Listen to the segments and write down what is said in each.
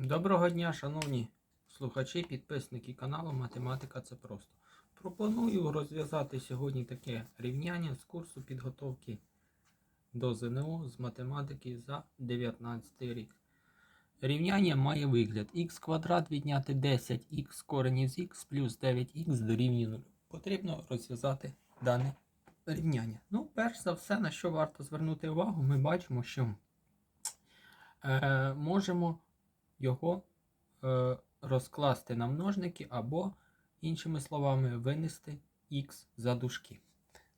Доброго дня, шановні слухачі, підписники каналу Математика це просто. Пропоную розв'язати сьогодні таке рівняння з курсу підготовки до ЗНО з математики за 19 рік. Рівняння має вигляд х квадрат відняти 10х корень із х плюс 9х дорівнює 0. Потрібно розв'язати дане рівняння. Ну, перш за все, на що варто звернути увагу, ми бачимо, що е, можемо його е, розкласти на множники або, іншими словами, винести х за дужки.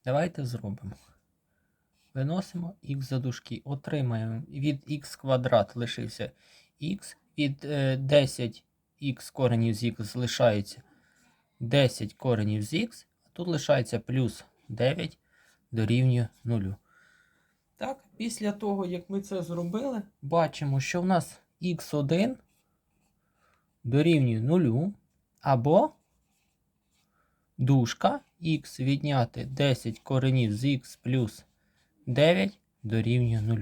Давайте зробимо. Виносимо х за дужки. Отримаємо від х квадрат лишився х, від е, 10х коренів з х залишається 10 коренів з х, а тут лишається плюс 9 дорівнює 0. Так, після того, як ми це зробили, бачимо, що в нас х1 дорівнює 0, або дужка х відняти 10 коренів з х плюс 9 дорівнює 0.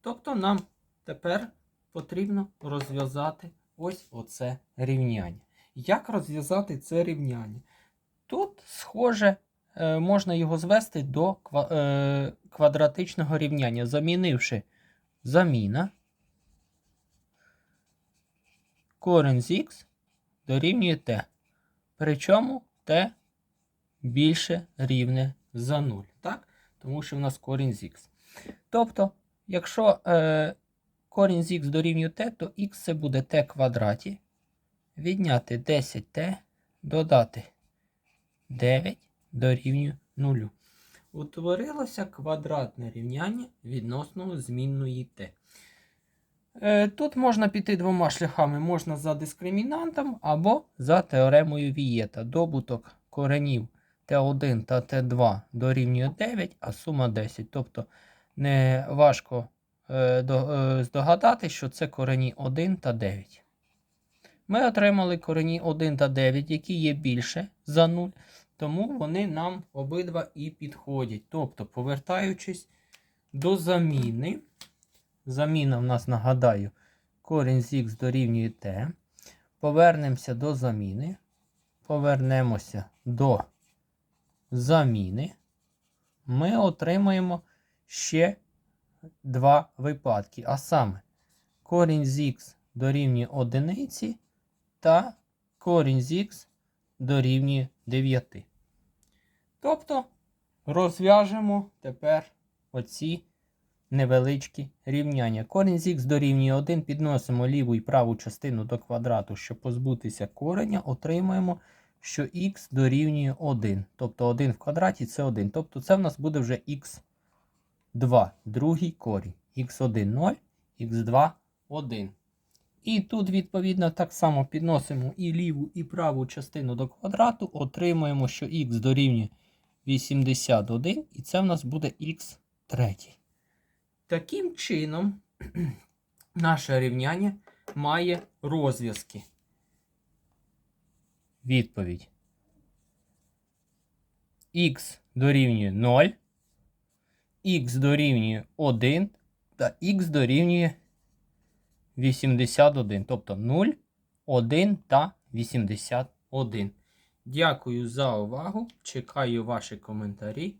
Тобто нам тепер потрібно розв'язати ось оце рівняння. Як розв'язати це рівняння? Тут, схоже, е, можна його звести до е, квадратичного рівняння, замінивши заміна корень з х дорівнює t. Причому t більше рівне за 0. Так? Тому що в нас корінь з х. Тобто, якщо е, корінь з х дорівнює t, то х це буде t квадраті. Відняти 10t, додати 9 дорівнює 0. Утворилося квадратне рівняння відносно змінної t. Е, Тут можна піти двома шляхами: можна за дискримінантом або за теоремою Вієта. Добуток коренів Т1 та Т2 дорівнює 9, а сума 10. Тобто не важко е, е, здогадати, що це корені 1 та 9. Ми отримали корені 1 та 9, які є більше за 0, тому вони нам обидва і підходять. Тобто, повертаючись до заміни. Заміна в нас, нагадаю, корінь з х дорівнює t. Повернемося до заміни. Повернемося до заміни. Ми отримаємо ще два випадки. А саме, корінь з х дорівнює одиниці та корінь з х дорівнює 9. Тобто розв'яжемо тепер оці невеличкі рівняння. Корінь з х дорівнює 1, підносимо ліву і праву частину до квадрату, щоб позбутися кореня, отримаємо, що х дорівнює 1. Тобто 1 в квадраті це 1. Тобто це в нас буде вже х2, другий корінь. х1 0, х2 1. І тут, відповідно, так само підносимо і ліву, і праву частину до квадрату, отримуємо, що х дорівнює 81, і це в нас буде х3. Таким чином, наше рівняння має розв'язки. Відповідь. Х дорівнює 0, х дорівнює 1 та х дорівнює 81. Тобто 0, 1 та 81. Дякую за увагу. Чекаю ваші коментарі.